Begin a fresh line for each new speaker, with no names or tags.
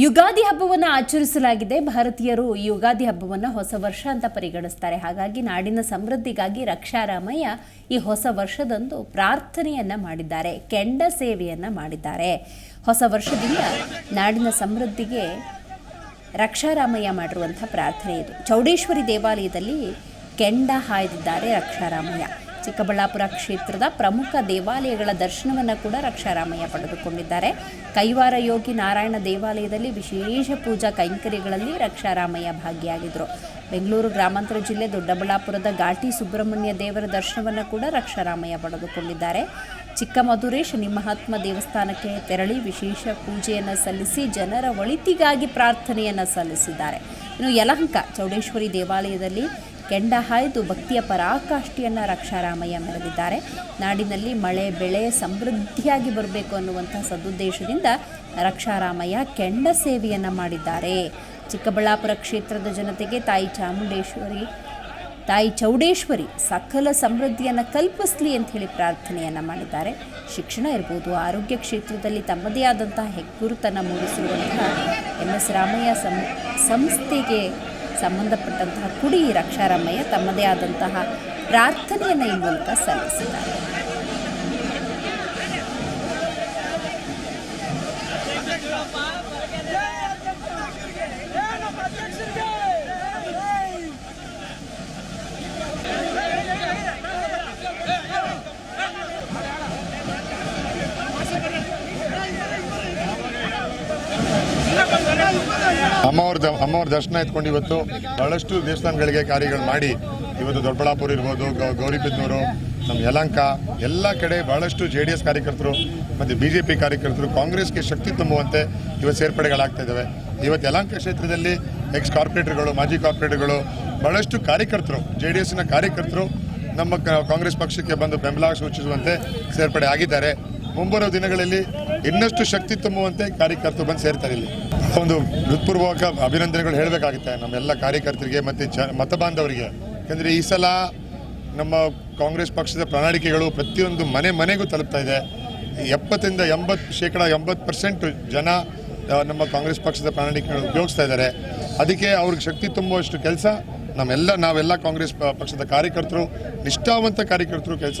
ಯುಗಾದಿ ಹಬ್ಬವನ್ನು ಆಚರಿಸಲಾಗಿದೆ. ಭಾರತೀಯರು ಯುಗಾದಿ ಹಬ್ಬವನ್ನು ಹೊಸ ವರ್ಷ ಅಂತ ಪರಿಗಣಿಸ್ತಾರೆ. ಹಾಗಾಗಿ ನಾಡಿನ ಸಮೃದ್ಧಿಗಾಗಿ ರಕ್ಷಾರಾಮಯ್ಯ ಈ ಹೊಸ ವರ್ಷದಂದು ಪ್ರಾರ್ಥನೆಯನ್ನ ಮಾಡಿದ್ದಾರೆ. ಕೆಂಡ ಸೇವೆಯನ್ನ ಮಾಡಿದ್ದಾರೆ. ಹೊಸ ವರ್ಷದಿಂದ ನಾಡಿನ ಸಮೃದ್ಧಿಗೆ ರಕ್ಷಾರಾಮಯ್ಯ ಮಾಡಿರುವಂಥ ಪ್ರಾರ್ಥನೆ ಇದು. ಚೌಡೇಶ್ವರಿ ದೇವಾಲಯದಲ್ಲಿ ಕೆಂಡ ಹಾಯ್ದಿದ್ದಾರೆ ರಕ್ಷಾರಾಮಯ್ಯ. ಚಿಕ್ಕಬಳ್ಳಾಪುರ ಕ್ಷೇತ್ರದ ಪ್ರಮುಖ ದೇವಾಲಯಗಳ ದರ್ಶನವನ್ನು ಕೂಡ ರಕ್ಷಾರಾಮಯ್ಯ ಪಡೆದುಕೊಂಡಿದ್ದಾರೆ. ಕೈವಾರ ಯೋಗಿ ನಾರಾಯಣ ದೇವಾಲಯದಲ್ಲಿ ವಿಶೇಷ ಪೂಜಾ ಕೈಂಕರ್ಯಗಳಲ್ಲಿ ರಕ್ಷಾರಾಮಯ್ಯ ಭಾಗಿಯಾಗಿದ್ದರು ಬೆಂಗಳೂರು ಗ್ರಾಮಾಂತರ ಜಿಲ್ಲೆ ದೊಡ್ಡಬಳ್ಳಾಪುರದ ಘಾಟಿ ಸುಬ್ರಹ್ಮಣ್ಯ ದೇವರ ದರ್ಶನವನ್ನು ಕೂಡ ರಕ್ಷಾರಾಮಯ್ಯ ಪಡೆದುಕೊಂಡಿದ್ದಾರೆ. ಚಿಕ್ಕಮಧುರೆ ಶನಿ ಮಹಾತ್ಮ ದೇವಸ್ಥಾನಕ್ಕೆ ತೆರಳಿ ವಿಶೇಷ ಪೂಜೆಯನ್ನು ಸಲ್ಲಿಸಿ ಜನರ ಒಳಿತಿಗಾಗಿ ಪ್ರಾರ್ಥನೆಯನ್ನು ಸಲ್ಲಿಸಿದ್ದಾರೆ. ಇನ್ನು ಯಲಹಂಕ ಚೌಡೇಶ್ವರಿ ದೇವಾಲಯದಲ್ಲಿ ಕೆಂಡ ಹಾಯ್ದು ಭಕ್ತಿಯ ಪರಾಕಾಷ್ಠೆಯನ್ನು ರಕ್ಷಾರಾಮಯ್ಯ ಮೆರೆದಿದ್ದಾರೆ. ನಾಡಿನಲ್ಲಿ ಮಳೆ, ಬೆಳೆ ಸಮೃದ್ಧಿಯಾಗಿ ಬರಬೇಕು ಅನ್ನುವಂಥ ಸದುದ್ದೇಶದಿಂದ ರಕ್ಷಾರಾಮಯ್ಯ ಕೆಂಡ ಸೇವೆಯನ್ನು ಮಾಡಿದ್ದಾರೆ. ಚಿಕ್ಕಬಳ್ಳಾಪುರ ಕ್ಷೇತ್ರದ ಜನತೆಗೆ ತಾಯಿ ಚಾಮುಂಡೇಶ್ವರಿ, ತಾಯಿ ಚೌಡೇಶ್ವರಿ ಸಕಲ ಸಮೃದ್ಧಿಯನ್ನು ಕಲ್ಪಿಸಲಿ ಅಂತ ಹೇಳಿ ಪ್ರಾರ್ಥನೆಯನ್ನು ಮಾಡಿದ್ದಾರೆ. ಶಿಕ್ಷಣ ಇರ್ಬೋದು, ಆರೋಗ್ಯ ಕ್ಷೇತ್ರದಲ್ಲಿ ತಮ್ಮದೇ ಆದಂತಹ ಹೆಗ್ಗುರುತನ್ನು ಮೂಡಿಸಿರುವಂತಹ ಎಂ ಎಸ್ ರಾಮಯ್ಯ ಸಂಸ್ಥೆಗೆ ಸಂಬಂಧಪಟ್ಟಂತಹ ಕುಡಿ ರಕ್ಷಾರಾಮಯ್ಯ ತಮ್ಮದೇ ಆದಂತಹ ಪ್ರಾರ್ಥನೆಯನ್ನು ಈ ಮೂಲಕ ಸಲ್ಲಿಸಿದ್ದಾರೆ.
ಅಮ್ಮವ್ರ ಅಮ್ಮವ್ರ ದರ್ಶನ ಎತ್ಕೊಂಡು ಇವತ್ತು ಬಹಳಷ್ಟು ದೇವಸ್ಥಾನಗಳಿಗೆ ಕಾರ್ಯಗಳು ಮಾಡಿ. ಇವತ್ತು ದೊಡ್ಡಬಳ್ಳಾಪುರ ಇರ್ಬೋದು ಗೌರಿಬಿದ್ನೂರು, ನಮ್ಮ ಯಲಂಕ, ಎಲ್ಲ ಕಡೆ ಬಹಳಷ್ಟು ಜೆ ಡಿ ಎಸ್ ಕಾರ್ಯಕರ್ತರು ಮತ್ತು ಬಿ ಜೆ ಪಿ ಕಾರ್ಯಕರ್ತರು, ಕಾಂಗ್ರೆಸ್ಗೆ ಶಕ್ತಿ ತುಂಬುವಂತೆ ಇವತ್ತು ಸೇರ್ಪಡೆಗಳಾಗ್ತಾ ಇದ್ದಾವೆ. ಇವತ್ತು ಯಲಂಕ ಕ್ಷೇತ್ರದಲ್ಲಿ ಎಕ್ಸ್ ಕಾರ್ಪೊರೇಟರ್ಗಳು ಮಾಜಿ ಕಾರ್ಪೊರೇಟರ್ಗಳು ಬಹಳಷ್ಟು ಕಾರ್ಯಕರ್ತರು, ಜೆ ಡಿ ಎಸ್ನ ಕಾರ್ಯಕರ್ತರು ನಮ್ಮ ಕಾಂಗ್ರೆಸ್ ಪಕ್ಷಕ್ಕೆ ಬಂದು ಬೆಂಬಲ ಸೂಚಿಸುವಂತೆ ಸೇರ್ಪಡೆ ಆಗಿದ್ದಾರೆ. ಮುಂಬರುವ ದಿನಗಳಲ್ಲಿ ಇನ್ನಷ್ಟು ಶಕ್ತಿ ತುಂಬುವಂತೆ ಕಾರ್ಯಕರ್ತರು ಬಂದು ಸೇರ್ತಾರೆ ಇಲ್ಲಿ. ಒಂದು ಹೃತ್ಪೂರ್ವಕ ಅಭಿನಂದನೆಗಳು ಹೇಳಬೇಕಾಗುತ್ತೆ ನಮ್ಮೆಲ್ಲ ಕಾರ್ಯಕರ್ತರಿಗೆ ಮತ್ತು ಜ ಮತಬಾಂಧವರಿಗೆ ಯಾಕಂದರೆ ಈ ಸಲ ನಮ್ಮ ಕಾಂಗ್ರೆಸ್ ಪಕ್ಷದ ಪ್ರಣಾಳಿಕೆಗಳು ಪ್ರತಿಯೊಂದು ಮನೆ ಮನೆಗೂ ತಲುಪ್ತಾ ಇದೆ. ಎಪ್ಪತ್ತರಿಂದ ಎಂಬತ್ತು ಶೇಕಡ ಎಂಬತ್ತು ಪರ್ಸೆಂಟ್ ಜನ ನಮ್ಮ ಕಾಂಗ್ರೆಸ್ ಪಕ್ಷದ ಪ್ರಣಾಳಿಕೆಗಳು ಉಪಯೋಗಿಸ್ತಾ ಇದ್ದಾರೆ. ಅದಕ್ಕೆ ಅವ್ರಿಗೆ ಶಕ್ತಿ ತುಂಬುವಷ್ಟು ಕೆಲಸ. ನಮ್ಮೆಲ್ಲ, ನಾವೆಲ್ಲ ಕಾಂಗ್ರೆಸ್ ಪಕ್ಷದ ಕಾರ್ಯಕರ್ತರು, ನಿಷ್ಠಾವಂತ ಕಾರ್ಯಕರ್ತರು ಕೆಲಸ